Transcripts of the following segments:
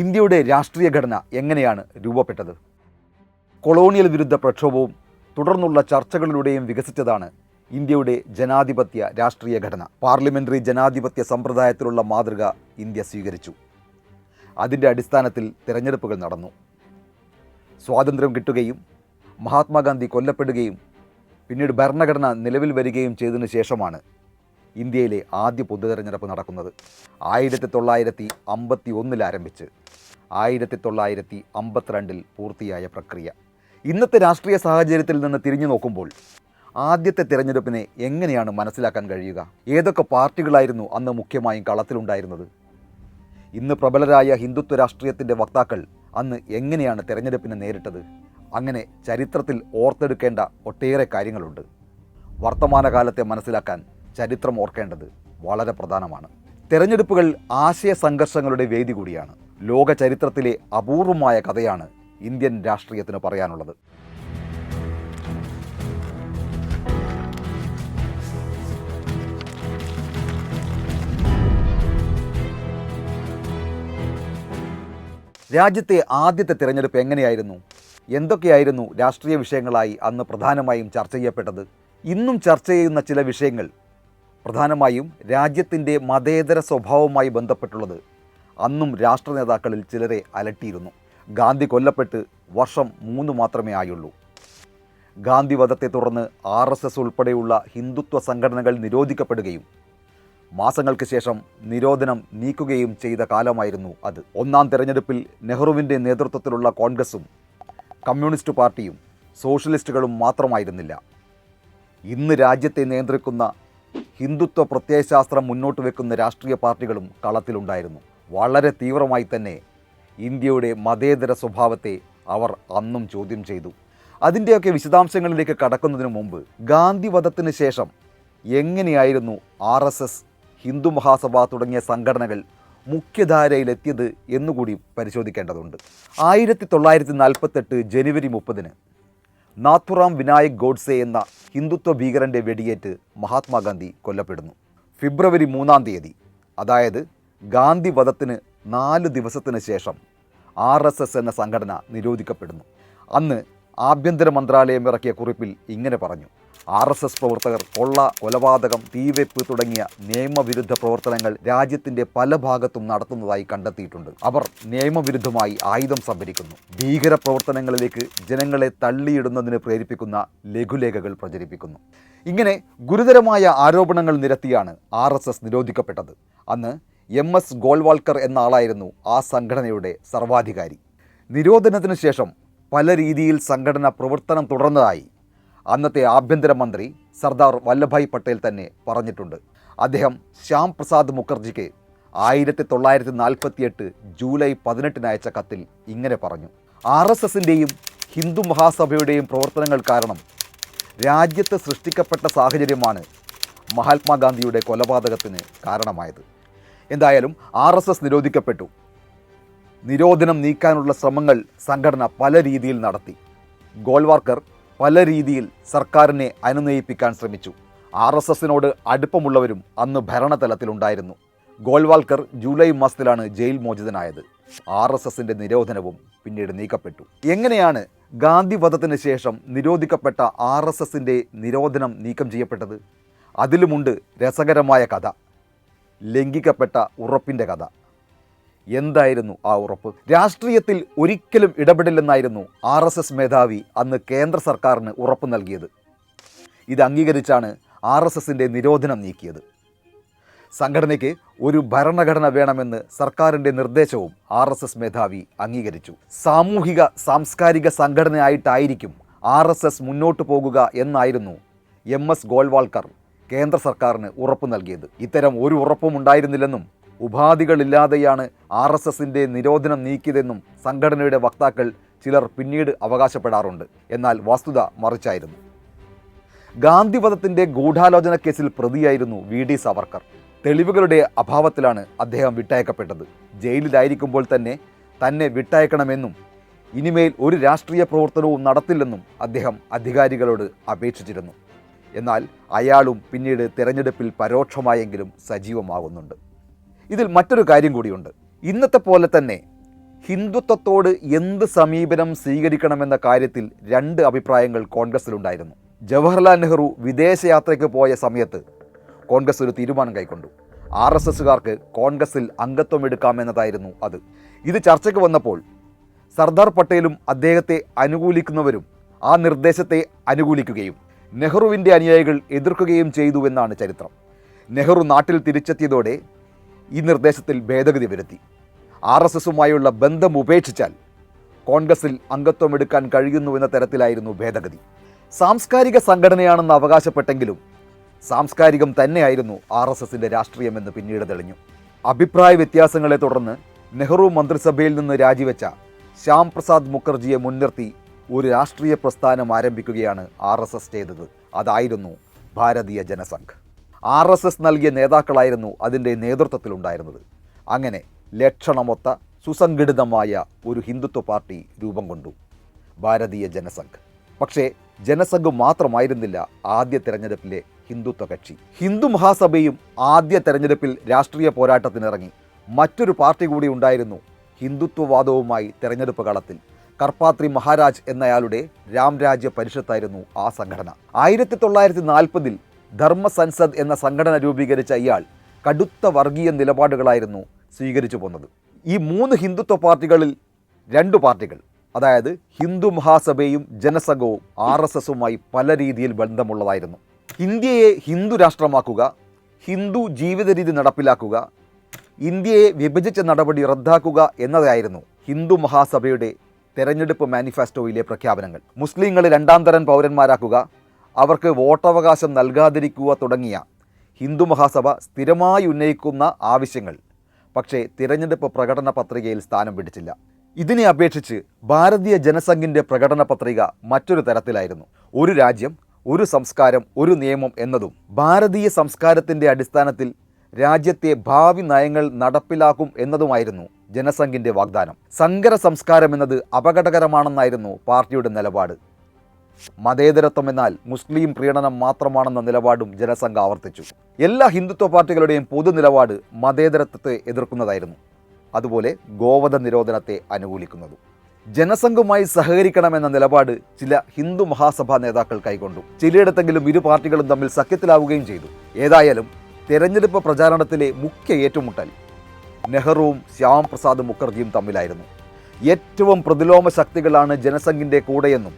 ഇന്ത്യയുടെ രാഷ്ട്രീയ ഘടന എങ്ങനെയാണ് രൂപപ്പെട്ടത്? കൊളോണിയൽ വിരുദ്ധ പ്രക്ഷോഭവും തുടർന്നുള്ള ചർച്ചകളിലൂടെയും വികസിച്ചതാണ് ഇന്ത്യയുടെ ജനാധിപത്യ രാഷ്ട്രീയ ഘടന. പാർലമെന്ററി ജനാധിപത്യ സമ്പ്രദായത്തിലുള്ള മാതൃക ഇന്ത്യ സ്വീകരിച്ചു. അതിന്റെ അടിസ്ഥാനത്തിൽ തിരഞ്ഞെടുപ്പുകൾ നടന്നു. സ്വാതന്ത്ര്യം കിട്ടുകയും മഹാത്മാഗാന്ധി കൊല്ലപ്പെടുകയും പിന്നീട് ഭരണഘടന നിലവിൽ വരികയും ചെയ്തതിനു ശേഷമാണ് ഇന്ത്യയിലെ ആദ്യ പൊതുതെരഞ്ഞെടുപ്പ് നടക്കുന്നത്. ആയിരത്തി തൊള്ളായിരത്തി അമ്പത്തി ഒന്നിൽ ആരംഭിച്ച് ആയിരത്തി തൊള്ളായിരത്തി അമ്പത്തിരണ്ടിൽ പൂർത്തിയായ പ്രക്രിയ. ഇന്നത്തെ രാഷ്ട്രീയ സാഹചര്യത്തിൽ നിന്ന് തിരിഞ്ഞു നോക്കുമ്പോൾ ആദ്യത്തെ തിരഞ്ഞെടുപ്പിനെ എങ്ങനെയാണ് മനസ്സിലാക്കാൻ കഴിയുക? ഏതൊക്കെ പാർട്ടികളായിരുന്നു അന്ന് മുഖ്യമായും കളത്തിലുണ്ടായിരുന്നത്? ഇന്ന് പ്രബലരായ ഹിന്ദുത്വ രാഷ്ട്രീയത്തിന്റെ വക്താക്കൾ അന്ന് എങ്ങനെയാണ് തിരഞ്ഞെടുപ്പിനെ നേരിട്ടത്? അങ്ങനെ ചരിത്രത്തിൽ ഓർത്തെടുക്കേണ്ട ഒട്ടേറെ കാര്യങ്ങളുണ്ട്. വർത്തമാനകാലത്തെ മനസ്സിലാക്കാൻ ചരിത്രം ഓർക്കേണ്ടത് വളരെ പ്രധാനമാണ്. തെരഞ്ഞെടുപ്പുകൾ ആശയ സംഘർഷങ്ങളുടെ വേദി കൂടിയാണ്. ലോക ചരിത്രത്തിലെ അപൂർവമായ കഥയാണ് ഇന്ത്യൻ രാഷ്ട്രീയത്തിന് പറയാനുള്ളത്. രാജ്യത്തെ ആദ്യത്തെ തിരഞ്ഞെടുപ്പ് എങ്ങനെയായിരുന്നു? എന്തൊക്കെയായിരുന്നു രാഷ്ട്രീയ വിഷയങ്ങളായി അന്ന് പ്രധാനമായും ചർച്ച ചെയ്യപ്പെട്ടത്? ഇന്നും ചർച്ച ചെയ്യുന്ന ചില വിഷയങ്ങൾ പ്രധാനമായും രാജ്യത്തിന്റെ മതേതര സ്വഭാവവുമായി ബന്ധപ്പെട്ടുള്ളത് അന്നും രാഷ്ട്ര നേതാക്കളിൽ ചിലരെ അലട്ടിയിരുന്നു. ഗാന്ധി കൊല്ലപ്പെട്ട് വർഷം മൂന്ന് മാത്രമേ ആയുള്ളൂ. ഗാന്ധി വധത്തെ തുടർന്ന് ആർ എസ് എസ് ഉൾപ്പെടെയുള്ള ഹിന്ദുത്വ സംഘടനകൾ നിരോധിക്കപ്പെടുകയും മാസങ്ങൾക്ക് ശേഷം നിരോധനം നീക്കുകയും ചെയ്ത കാലമായിരുന്നു അത്. ഒന്നാം തെരഞ്ഞെടുപ്പിൽ നെഹ്റുവിന്റെ നേതൃത്വത്തിലുള്ള കോൺഗ്രസും കമ്മ്യൂണിസ്റ്റ് പാർട്ടിയും സോഷ്യലിസ്റ്റുകളും മാത്രമായിരുന്നില്ല. ഇന്ന് രാജ്യത്തെ നിയന്ത്രിക്കുന്ന ഹിന്ദുത്വ പ്രത്യയശാസ്ത്രം മുന്നോട്ട് വെക്കുന്ന രാഷ്ട്രീയ പാർട്ടികളും കളത്തിലുണ്ടായിരുന്നു. വളരെ തീവ്രമായി തന്നെ ഇന്ത്യയുടെ മതേതര സ്വഭാവത്തെ അവർ അന്നും ചോദ്യം ചെയ്തു. അതിന്റെയൊക്കെ വിശദാംശങ്ങളിലേക്ക് കടക്കുന്നതിന് മുമ്പ് ഗാന്ധി വധത്തിന് ശേഷം എങ്ങനെയായിരുന്നു R S S Hindu Mahasabha തുടങ്ങിയ സംഘടനകൾ മുഖ്യധാരയിലെത്തിയത് എന്നുകൂടി പരിശോധിക്കേണ്ടതുണ്ട്. ആയിരത്തി തൊള്ളായിരത്തി നാൽപ്പത്തെട്ട് ജനുവരി മുപ്പതിന് നാഥുറാം വിനായക് ഗോഡ്സെ എന്ന ഹിന്ദുത്വ ഭീകരന്റെ വെടിയേറ്റ് മഹാത്മാഗാന്ധി കൊല്ലപ്പെടുന്നു. ഫെബ്രുവരി മൂന്നാം തീയതി അതായത് ഗാന്ധി വധത്തിന് നാല് ദിവസത്തിന് ശേഷം ആർ എസ് എസ് എന്ന സംഘടന നിരോധിക്കപ്പെടുന്നു. അന്ന് ആഭ്യന്തര മന്ത്രാലയം ഇറക്കിയ കുറിപ്പിൽ ഇങ്ങനെ പറഞ്ഞു. ആർ എസ് എസ് പ്രവർത്തകർ കൊള്ള കൊലപാതകം തീവെപ്പ് തുടങ്ങിയ നിയമവിരുദ്ധ പ്രവർത്തനങ്ങൾ രാജ്യത്തിന്റെ പല ഭാഗത്തും നടത്തുന്നതായി കണ്ടെത്തിയിട്ടുണ്ട്. അവർ നിയമവിരുദ്ധമായി ആയുധം സംഭരിക്കുന്നു. ഭീകര പ്രവർത്തനങ്ങളിലേക്ക് ജനങ്ങളെ തള്ളിയിടുന്നതിന് പ്രേരിപ്പിക്കുന്ന ലഘുലേഖകൾ പ്രചരിപ്പിക്കുന്നു. ഇങ്ങനെ ഗുരുതരമായ ആരോപണങ്ങൾ നിരത്തിയാണ് ആർ നിരോധിക്കപ്പെട്ടത്. അന്ന് എം എസ് ഗോൾവാൾക്കർ എന്ന ആളായിരുന്നു ആ സംഘടനയുടെ സർവാധികാരി. നിരോധനത്തിന് ശേഷം പല രീതിയിൽ സംഘടന പ്രവർത്തനം തുടർന്നതായി അന്നത്തെ ആഭ്യന്തരമന്ത്രി സർദാർ വല്ലഭായ് പട്ടേൽ തന്നെ പറഞ്ഞിട്ടുണ്ട്. അദ്ദേഹം ശ്യാം പ്രസാദ് മുഖർജിക്ക് ആയിരത്തി തൊള്ളായിരത്തി നാൽപ്പത്തിയെട്ട് ജൂലൈ പതിനെട്ടിന് അയച്ച കത്തിൽ ഇങ്ങനെ പറഞ്ഞു. ആർ എസ് എസിന്റെയും ഹിന്ദു മഹാസഭയുടെയും പ്രവർത്തനങ്ങൾ കാരണം രാജ്യത്ത് സൃഷ്ടിക്കപ്പെട്ട സാഹചര്യമാണ് മഹാത്മാഗാന്ധിയുടെ കൊലപാതകത്തിന് കാരണമായത്. എന്തായാലും ആർ എസ് എസ് നിരോധിക്കപ്പെട്ടു. നിരോധനം നീക്കാനുള്ള ശ്രമങ്ങൾ സംഘടന പല രീതിയിൽ നടത്തി. ഗോൾവാർക്കർ പല രീതിയിൽ സർക്കാരിനെ അനുനയിപ്പിക്കാൻ ശ്രമിച്ചു. ആർ എസ് എസിനോട് അടുപ്പമുള്ളവരും അന്ന് ഭരണതലത്തിലുണ്ടായിരുന്നു. ഗോൾവാൾക്കർ ജൂലൈ മാസത്തിലാണ് ജയിൽ മോചിതനായത്. ആർ എസ് എസിന്റെ നിരോധനവും പിന്നീട് നീക്കപ്പെട്ടു. എങ്ങനെയാണ് ഗാന്ധി വധത്തിന് ശേഷം നിരോധിക്കപ്പെട്ട ആർ എസ് എസിന്റെ നിരോധനം നീക്കം ചെയ്യപ്പെട്ടത്? അതിലുമുണ്ട് രസകരമായ കഥ. ലംഘിക്കപ്പെട്ട ഉറപ്പിന്റെ കഥ. എന്തായിരുന്നു ആ ഉറപ്പ്? രാഷ്ട്രീയത്തിൽ ഒരിക്കലും ഇടപെടില്ലെന്നായിരുന്നു ആർ എസ് എസ് മേധാവി അന്ന് കേന്ദ്ര സർക്കാരിന് ഉറപ്പ് നൽകിയത്. ഇത് അംഗീകരിച്ചാണ് ആർ എസ് എസിന്റെ നിരോധനം നീക്കിയത്. സംഘടനയ്ക്ക് ഒരു ഭരണഘടന വേണമെന്ന് സർക്കാരിന്റെ നിർദ്ദേശവും ആർ എസ് എസ് മേധാവി അംഗീകരിച്ചു. സാമൂഹിക സാംസ്കാരിക സംഘടനയായിട്ടായിരിക്കും ആർ എസ് എസ് മുന്നോട്ട് പോകുക എന്നായിരുന്നു എം എസ് ഗോൾവാൾക്കർ കേന്ദ്ര സർക്കാരിന് ഉറപ്പ് നൽകിയത്. ഇത്തരം ഒരു ഉറപ്പും ഉണ്ടായിരുന്നില്ലെന്നും ഉപാധികളില്ലാതെയാണ് ആർ എസ് എസിന്റെ നിരോധനം നീക്കിയതെന്നും സംഘടനയുടെ വക്താക്കൾ ചിലർ പിന്നീട് അവകാശപ്പെടാറുണ്ട്. എന്നാൽ വസ്തുത മറിച്ചായിരുന്നു. ഗാന്ധിവധത്തിന്റെ ഗൂഢാലോചന കേസിൽ പ്രതിയായിരുന്നു വി ഡി സവർക്കർ. തെളിവുകളുടെ അഭാവത്തിലാണ് അദ്ദേഹം വിട്ടയക്കപ്പെട്ടത്. ജയിലിലായിരിക്കുമ്പോൾ തന്നെ തന്നെ വിട്ടയക്കണമെന്നും ഇനിമേൽ ഒരു രാഷ്ട്രീയ പ്രവർത്തനവും നടത്തില്ലെന്നും അദ്ദേഹം അധികാരികളോട് അപേക്ഷിച്ചിരുന്നു. എന്നാൽ അയാളും പിന്നീട് തിരഞ്ഞെടുപ്പിൽ പരോക്ഷമായെങ്കിലും സജീവമാകുന്നുണ്ട്. ഇതിൽ മറ്റൊരു കാര്യം കൂടിയുണ്ട്. ഇന്നത്തെ പോലെ തന്നെ ഹിന്ദുത്വത്തോട് എന്ത് സമീപനം സ്വീകരിക്കണമെന്ന കാര്യത്തിൽ രണ്ട് അഭിപ്രായങ്ങൾ കോൺഗ്രസിലുണ്ടായിരുന്നു ജവഹർലാൽ നെഹ്റു വിദേശയാത്രയ്ക്ക് പോയ സമയത്ത് കോൺഗ്രസ് ഒരു തീരുമാനം കൈക്കൊണ്ടു. ആർ എസ് എസുകാർക്ക് കോൺഗ്രസിൽ അംഗത്വം എടുക്കാമെന്നതായിരുന്നു അത്. ഇത് ചർച്ചയ്ക്ക് വന്നപ്പോൾ സർദാർ പട്ടേലും അദ്ദേഹത്തെ അനുകൂലിക്കുന്നവരും ആ നിർദ്ദേശത്തെ അനുകൂലിക്കുകയും നെഹ്റുവിന്റെ അനുയായികൾ എതിർക്കുകയും ചെയ്തുവെന്നാണ് ചരിത്രം. നെഹ്റു നാട്ടിൽ തിരിച്ചെത്തിയതോടെ ഈ നിർദ്ദേശത്തിൽ ഭേദഗതി വരുത്തി. ആർ എസ് എസുമായുള്ള ബന്ധം ഉപേക്ഷിച്ചാൽ കോൺഗ്രസിൽ കഴിയുന്നു എന്ന തരത്തിലായിരുന്നു ഭേദഗതി. സാംസ്കാരിക സംഘടനയാണെന്ന് അവകാശപ്പെട്ടെങ്കിലും സാംസ്കാരികം തന്നെയായിരുന്നു ആർ എസ് എസിന്റെ രാഷ്ട്രീയമെന്ന് പിന്നീട് തെളിഞ്ഞു. അഭിപ്രായ വ്യത്യാസങ്ങളെ തുടർന്ന് നെഹ്റു മന്ത്രിസഭയിൽ നിന്ന് രാജിവെച്ച ശ്യാം പ്രസാദ് മുഖർജിയെ മുൻനിർത്തി ഒരു രാഷ്ട്രീയ പ്രസ്ഥാനം ആരംഭിക്കുകയാണ് ആർ എസ് എസ് ചെയ്തത്. അതായിരുന്നു ഭാരതീയ ജനസംഘ്. ആർ എസ് എസ് നൽകിയ നേതാക്കളായിരുന്നു അതിന്റെ നേതൃത്വത്തിലുണ്ടായിരുന്നത്. അങ്ങനെ ലക്ഷണമൊത്ത സുസംഘടിതമായ ഒരു ഹിന്ദുത്വ പാർട്ടി രൂപം കൊണ്ടു. ഭാരതീയ ജനസംഘ്. പക്ഷേ ജനസംഘ് മാത്രമായിരുന്നില്ല ആദ്യ തെരഞ്ഞെടുപ്പിലെ ഹിന്ദുത്വ കക്ഷി. ഹിന്ദു മഹാസഭയും ആദ്യ തെരഞ്ഞെടുപ്പിൽ രാഷ്ട്രീയ പോരാട്ടത്തിനിറങ്ങി. മറ്റൊരു പാർട്ടി കൂടി ഉണ്ടായിരുന്നു ഹിന്ദുത്വവാദവുമായി തെരഞ്ഞെടുപ്പ് കളത്തിൽ. കർപ്പാത്രി മഹാരാജ് എന്നയാളുടെ രാംരാജ്യ പരിഷത്തായിരുന്നു ആ സംഘടന. ആയിരത്തി തൊള്ളായിരത്തി നാൽപ്പതിൽ ധർമ്മ സൻസദ് എന്ന സംഘടന രൂപീകരിച്ച ഇയാൾ കടുത്ത വർഗീയ നിലപാടുകളായിരുന്നു സ്വീകരിച്ചു പോന്നത്. ഈ മൂന്ന് ഹിന്ദുത്വ പാർട്ടികളിൽ രണ്ട് പാർട്ടികൾ അതായത് ഹിന്ദു മഹാസഭയും ജനസംഘവും ആർ എസ് എസുമായി പല രീതിയിൽ ബന്ധമുള്ളതായിരുന്നു. ഇന്ത്യയെ ഹിന്ദു രാഷ്ട്രമാക്കുക ഹിന്ദു ജീവിത രീതി നടപ്പിലാക്കുക ഇന്ത്യയെ വിഭജിച്ച നടപടി റദ്ദാക്കുക എന്നതായിരുന്നു ഹിന്ദു മഹാസഭയുടെ തെരഞ്ഞെടുപ്പ് മാനിഫെസ്റ്റോയിലെ പ്രഖ്യാപനങ്ങൾ. മുസ്ലിങ്ങളെ രണ്ടാം തരം പൗരന്മാരാക്കുക അവർക്ക് വോട്ടവകാശം നൽകാതിരിക്കുക തുടങ്ങിയ ഹിന്ദു മഹാസഭ സ്ഥിരമായി ഉന്നയിക്കുന്ന ആവശ്യങ്ങൾ. പക്ഷേ തിരഞ്ഞെടുപ്പ് പ്രകടന പത്രികയിൽ സ്ഥാനം പിടിച്ചില്ല. ഇതിനെ അപേക്ഷിച്ച് ഭാരതീയ ജനസംഘിന്റെ പ്രകടന പത്രിക മറ്റൊരു തരത്തിലായിരുന്നു. ഒരു രാജ്യം ഒരു സംസ്കാരം ഒരു നിയമം എന്നതും ഭാരതീയ സംസ്കാരത്തിന്റെ അടിസ്ഥാനത്തിൽ രാജ്യത്തെ ഭാവി നയങ്ങൾ നടപ്പിലാക്കും എന്നതുമായിരുന്നു ജനസംഘിന്റെ വാഗ്ദാനം. സങ്കര സംസ്കാരം എന്നത് അപകടകരമാണെന്നായിരുന്നു പാർട്ടിയുടെ നിലപാട്. മതേതരത്വം എന്നാൽ മുസ്ലിം പ്രീണനം മാത്രമാണെന്ന നിലപാടും ജനസംഘ ആവർത്തിച്ചു. എല്ലാ ഹിന്ദുത്വ പാർട്ടികളുടെയും പൊതു നിലപാട് മതേതരത്വത്തെ എതിർക്കുന്നതായിരുന്നു. അതുപോലെ ഗോവധ നിരോധനത്തെ അനുകൂലിക്കുന്നതും. ജനസംഘവുമായി സഹകരിക്കണമെന്ന നിലപാട് ചില ഹിന്ദു മഹാസഭാ നേതാക്കൾ കൈക്കൊണ്ടു. ചിലയിടത്തെങ്കിലും ഇരു പാർട്ടികളും തമ്മിൽ സഖ്യത്തിലാവുകയും ചെയ്തു. ഏതായാലും തെരഞ്ഞെടുപ്പ് പ്രചാരണത്തിലെ മുഖ്യ ഏറ്റുമുട്ടൽ നെഹ്റുവും ശ്യാം പ്രസാദ് മുഖർജിയും തമ്മിലായിരുന്നു. ഏറ്റവും പ്രതിലോമ ശക്തികളാണ് ജനസംഘിന്റെ കൂടെയെന്നും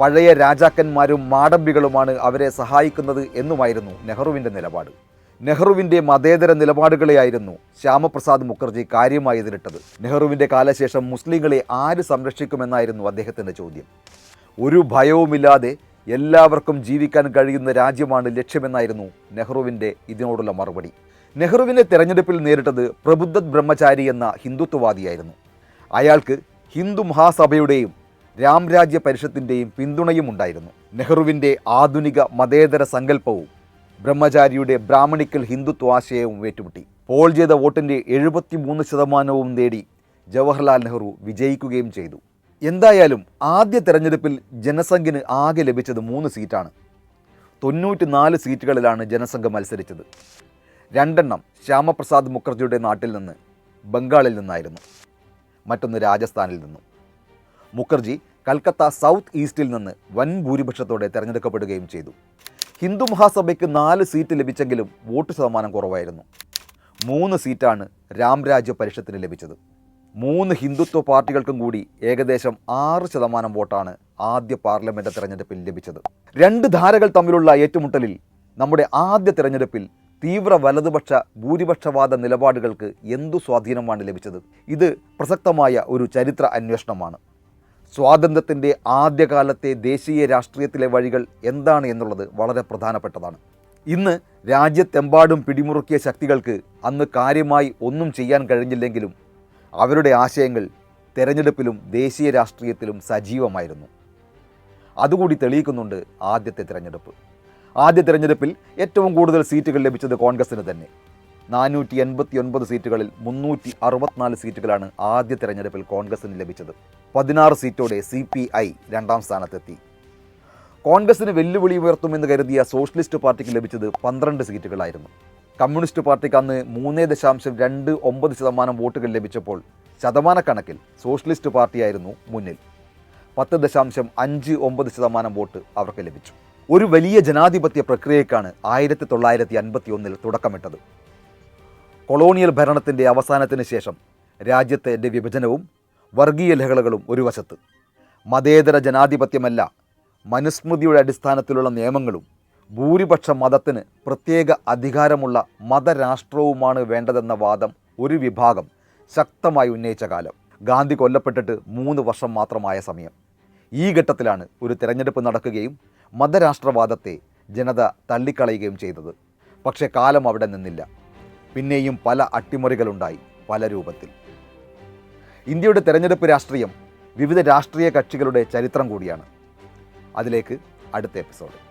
പഴയ രാജാക്കന്മാരും മാടമ്പികളുമാണ് അവരെ സഹായിക്കുന്നത് എന്നുമായിരുന്നു നെഹ്റുവിന്റെ നിലപാട്. നെഹ്റുവിന്റെ മതേതര നിലപാടുകളെയായിരുന്നു ശ്യാമപ്രസാദ് മുഖർജി കാര്യമായി എതിരിട്ടത് നെഹ്റുവിന്റെ കാലശേഷം മുസ്ലിങ്ങളെ ആര് സംരക്ഷിക്കുമെന്നായിരുന്നു അദ്ദേഹത്തിന്റെ ചോദ്യം. ഒരു ഭയവുമില്ലാതെ എല്ലാവർക്കും ജീവിക്കാൻ കഴിയുന്ന രാജ്യമാണ് ലക്ഷ്യമെന്നായിരുന്നു നെഹ്റുവിന്റെ ഇതിനോടുള്ള മറുപടി. നെഹ്റുവിനെ തെരഞ്ഞെടുപ്പിൽ നേരിട്ടത് പ്രബുദ്ധ ബ്രഹ്മചാരി എന്ന ഹിന്ദുത്വവാദിയായിരുന്നു. അയാൾക്ക് ഹിന്ദു മഹാസഭയുടെയും രാംരാജ്യ പരിഷത്തിന്റെയും പിന്തുണയും ഉണ്ടായിരുന്നു. നെഹ്റുവിന്റെ ആധുനിക മതേതര സങ്കല്പവും ബ്രഹ്മചാരിയുടെ ബ്രാഹ്മണിക്കൽ ഹിന്ദുത്വ ആശയവും ഏറ്റുമുട്ടി. പോൾ ചെയ്ത വോട്ടിന്റെ എഴുപത്തി മൂന്ന് ശതമാനവും നേടി ജവഹർലാൽ നെഹ്റു വിജയിക്കുകയും ചെയ്തു. എന്തായാലും ആദ്യ തെരഞ്ഞെടുപ്പിൽ ജനസംഘിന് ആകെ ലഭിച്ചത് മൂന്ന് സീറ്റാണ്. തൊണ്ണൂറ്റി നാല് സീറ്റുകളിലാണ് ജനസംഘ മത്സരിച്ചത്. രണ്ടെണ്ണം ശ്യാമപ്രസാദ് മുഖർജിയുടെ നാട്ടിൽ നിന്ന് ബംഗാളിൽ നിന്നായിരുന്നു. മറ്റൊന്ന് രാജസ്ഥാനിൽ നിന്നും. മുഖർജി കൽക്കത്ത സൗത്ത് ഈസ്റ്റിൽ നിന്ന് വൻ ഭൂരിപക്ഷത്തോടെ തെരഞ്ഞെടുക്കപ്പെടുകയും ചെയ്തു. ഹിന്ദു മഹാസഭയ്ക്ക് നാല് സീറ്റ് ലഭിച്ചെങ്കിലും വോട്ട് ശതമാനം കുറവായിരുന്നു. മൂന്ന് സീറ്റാണ് രാംരാജ്യ പരിഷത്തിന് ലഭിച്ചത്. മൂന്ന് ഹിന്ദുത്വ പാർട്ടികൾക്കും കൂടി ഏകദേശം ആറ് ശതമാനം വോട്ടാണ് ആദ്യ പാർലമെന്റ് തെരഞ്ഞെടുപ്പിൽ ലഭിച്ചത്. രണ്ട് ധാരകൾ തമ്മിലുള്ള ഏറ്റുമുട്ടലിൽ നമ്മുടെ ആദ്യ തെരഞ്ഞെടുപ്പിൽ തീവ്ര വലതുപക്ഷ ഭൂരിപക്ഷവാദ നിലപാടുകൾക്ക് എന്തു സ്വാധീനമാണ് ലഭിച്ചത്? ഇത് പ്രസക്തമായ ഒരു ചരിത്ര അന്വേഷണമാണ്. സ്വാതന്ത്ര്യത്തിന്റെ ആദ്യകാലത്തെ ദേശീയ രാഷ്ട്രീയത്തിലെ വഴികൾ എന്താണ് എന്നുള്ളത് വളരെ പ്രധാനപ്പെട്ടതാണ്. ഇന്ന് രാജ്യത്തെമ്പാടും പിടിമുറുക്കിയ ശക്തികൾക്ക് അന്ന് കാര്യമായി ഒന്നും ചെയ്യാൻ കഴിഞ്ഞില്ലെങ്കിലും അവരുടെ ആശയങ്ങൾ തെരഞ്ഞെടുപ്പിലും ദേശീയ രാഷ്ട്രീയത്തിലും സജീവമായിരുന്നു. അതുകൂടി തെളിയിക്കുന്നുണ്ട് ആദ്യത്തെ തിരഞ്ഞെടുപ്പ്. ആദ്യ തിരഞ്ഞെടുപ്പിൽ ഏറ്റവും കൂടുതൽ സീറ്റുകൾ ലഭിച്ചത് കോൺഗ്രസിന് തന്നെ. നാനൂറ്റി എൺപത്തി ഒൻപത് സീറ്റുകളിൽ മുന്നൂറ്റി അറുപത്തിനാല് സീറ്റുകളാണ് ആദ്യ തെരഞ്ഞെടുപ്പിൽ കോൺഗ്രസിന് ലഭിച്ചത്. പതിനാറ് സീറ്റോടെ സി പി ഐ രണ്ടാം സ്ഥാനത്തെത്തി. കോൺഗ്രസിന് വെല്ലുവിളി ഉയർത്തുമെന്ന് കരുതിയ സോഷ്യലിസ്റ്റ് പാർട്ടിക്ക് ലഭിച്ചത് പന്ത്രണ്ട് സീറ്റുകളായിരുന്നു. കമ്മ്യൂണിസ്റ്റ് പാർട്ടിക്ക് അന്ന് മൂന്ന് ദശാംശം രണ്ട് ഒമ്പത് ശതമാനം വോട്ടുകൾ ലഭിച്ചപ്പോൾ ശതമാനക്കണക്കിൽ സോഷ്യലിസ്റ്റ് പാർട്ടിയായിരുന്നു മുന്നിൽ. പത്ത് ദശാംശം അഞ്ച് ഒമ്പത് ശതമാനം വോട്ട് അവർക്ക് ലഭിച്ചു. ഒരു വലിയ ജനാധിപത്യ പ്രക്രിയക്കാണ് ആയിരത്തി തൊള്ളായിരത്തി അൻപത്തി ഒന്നിൽ തുടക്കമിട്ടത്. കൊളോണിയൽ ഭരണത്തിന്റെ അവസാനത്തിന് ശേഷം രാജ്യത്തിന്റെ വിഭജനവും വർഗീയ ലഹളകളും ഒരു വശത്ത്. മതേതര ജനാധിപത്യമല്ല മനുസ്മൃതിയുടെ അടിസ്ഥാനത്തിലുള്ള നിയമങ്ങളും ഭൂരിപക്ഷ മതത്തിന് പ്രത്യേക അധികാരമുള്ള മതരാഷ്ട്രവുമാണ് വേണ്ടതെന്ന വാദം ഒരു വിഭാഗം ശക്തമായി ഉന്നയിച്ച കാലം. ഗാന്ധി കൊല്ലപ്പെട്ടിട്ട് മൂന്ന് വർഷം മാത്രമായ സമയം. ഈ ഘട്ടത്തിലാണ് ഒരു തിരഞ്ഞെടുപ്പ് നടക്കുകയും മതരാഷ്ട്രവാദത്തെ ജനത തള്ളിക്കളയുകയും ചെയ്തത്. പക്ഷേ കാലം അവിടെ നിന്നില്ല. പിന്നെയും പല അട്ടിമറികളുണ്ടായി പല രൂപത്തിൽ. ഇന്ത്യയുടെ തെരഞ്ഞെടുപ്പ് രാഷ്ട്രീയം വിവിധ രാഷ്ട്രീയ കക്ഷികളുടെ ചരിത്രം കൂടിയാണ്. അതിലേക്ക് അടുത്ത എപ്പിസോഡ്.